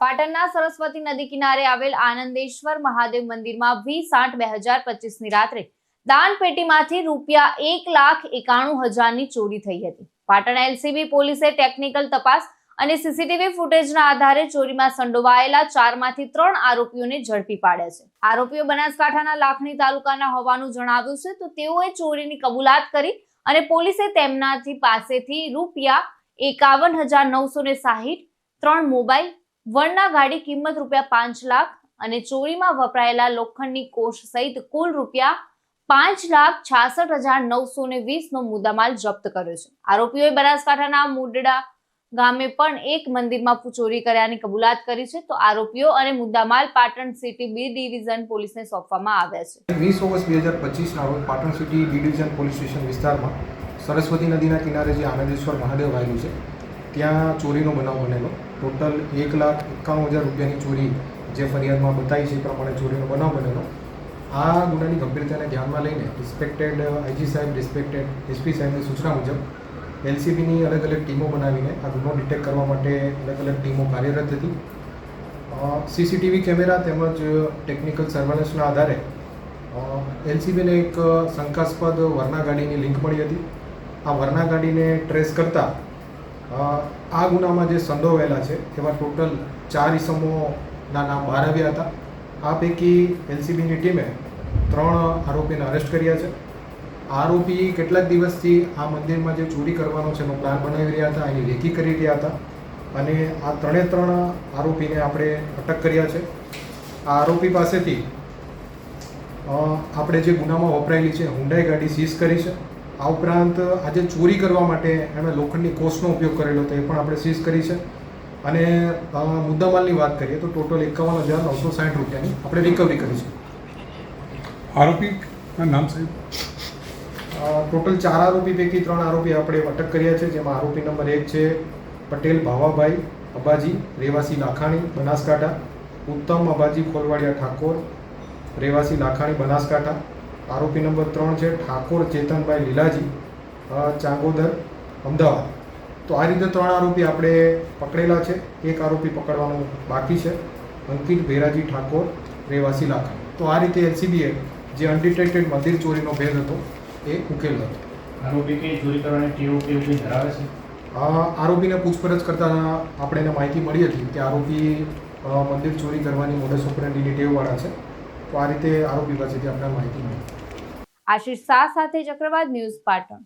પાટણના સરસ્વતી નદી કિનારે આવેલ આનંદેશ્વર મહાદેવ મંદિરમાં વીસ આઠ બે હજાર પચીસની રાત્રે દાન પેટીમાંથી રૂપિયા એક લાખ એકાણું હજારની ચોરી થઈ હતી. પાટણ એલસીબી પોલીસે ટેકનિકલ તપાસ અને સીસીટીવી ફૂટેજના આધારે ચોરીમાં સંડોવાયેલા ચારમાંથી ત્રણ આરોપીઓને ઝડપી પાડ્યા છે. આરોપીઓ બનાસકાંઠાના લાખણી તાલુકાના હોવાનું જણાવ્યું છે, તો તેઓએ ચોરીની કબૂલાત કરી અને પોલીસે તેમનાથી પાસેથી રૂપિયા એકાવન હજાર નવસો ને સાહીઠ, ત્રણ મોબાઈલ વરના ગાડી કિંમત રૂપિયા પાંચ લાખ અને ચોરીમાં વપરાયેલા લોખંડની કોષ સહિત કુલ રૂપિયા પાંચ લાખ છાસઠ હજાર નવસો ને વીસ નો મુદ્દામાલ જપ્ત કર્યો છે. આરોપીઓએ બનાસકાંઠાના મુડડા ગામે પણ એક મંદિરમાં ચોરી કર્યાની કબૂલાત કરી છે. તો આરોપીઓ અને મુદ્દામાલ પાટણ સિટી બી ડિવિઝન પોલીસને સોંપવામાં આવ્યા છે. વીસ ઓગસ્ટ બે હજાર પચીસના રોજ Patan city B division police station વિસ્તારમાં સરસ્વતી નદીના કિનારે જે આનંદેશ્વર મહાદેવ આવેલું છે ત્યાં ચોરીનો બનાવ બનેલો. ટોટલ એક લાખ એકાણું હજાર રૂપિયાની ચોરી જે ફરિયાદમાં બતાવી છે એ પ્રમાણે ચોરીનો બનાવ બનેલો. આ ગુનાની ગંભીરતાને ધ્યાનમાં લઈને રિસ્પેક્ટેડ આઈજી સાહેબ રિસ્પેક્ટેડ એસપી સાહેબની સૂચના મુજબ એલસીબીની અલગ અલગ ટીમો બનાવીને આ ગુનો ડિટેક્ટ કરવા માટે અલગ અલગ ટીમો કાર્યરત હતી. સીસીટીવી કેમેરા તેમજ ટેકનિકલ સર્વેલન્સના આધારે એલસીબીને એક શંકાસ્પદ વરના ગાડીની લિંક મળી હતી. આ વરના ગાડીને ટ્રેસ કરતા આ ગુનામાં જે સંડોવાયેલા છે, એવા ટોટલ ચાર ઇસમોના નામ બહાર આવ્યા હતા. આ પૈકી એલસીબીની ટીમે ત્રણ આરોપીને અરેસ્ટ કર્યા છે. આરોપી કેટલાક દિવસથી આ મંદિરમાં જે ચોરી કરવાનો છે એનો પ્લાન બનાવી રહ્યા હતા, એની રેકી કરી રહ્યા હતા અને આ ત્રણે ત્રણ આરોપીને આપણે અટક કર્યા છે. આ આરોપી પાસેથી આપણે જે ગુનામાં વપરાયેલી છે, હુંડાઈ ગાડી સીઝ કરી છે. આ ઉપરાંત આજે ચોરી કરવા માટે એમણે લોખંડની કોષનો ઉપયોગ કરેલો હતો એ પણ આપણે સીઝ કરી છે. અને મુદ્દામાલની વાત કરીએ તો ટોટલ એકાવન હજાર નવસો સાઠ રૂપિયાની આપણે રિકવરી કરી છે. આરોપી નામ સાહેબ ટોટલ ચાર આરોપી પૈકી ત્રણ આરોપી આપણે અટક કર્યા છે જેમાં આરોપી નંબર એક છે પટેલ ભાવાભાઈ અબાજી રેવાસી લાખાણી બનાસકાંઠા ઉત્તમ અબાજી ખોલવાડિયા ઠાકોર રેવાસી લાખાણી બનાસકાંઠા આરોપી નંબર ત્રણ છે ઠાકોર ચેતનભાઈ લીલાજી ચાંગોદર અમદાવાદ. તો આ રીતે ત્રણ આરોપી આપણે પકડેલા છે. એક આરોપી પકડવાનું બાકી છે અંકિત ભેરાજી ઠાકોર રહેવાસી લાખ. તો આ રીતે એલસીબીએ જે અનડિટેક્ટેડ મંદિર ચોરીનો ભેદ હતો એ ઉકેલ હતો. આરોપી કઈ ચોરી કરવાની ટેવ કે એવું કંઈ ધરાવે છે? આ આરોપીને પૂછપરછ કરતાં આપણે એને માહિતી મળી હતી કે આરોપી મંદિર ચોરી કરવાની મોડસ ઓપરેન્ડીની ટેવવાળા છે. તો આ રીતે આરોપી પાસેથી આપણે માહિતી મળી. આશીષ શાહ સાથે ચક્રવાત ન્યૂઝ પાટણ.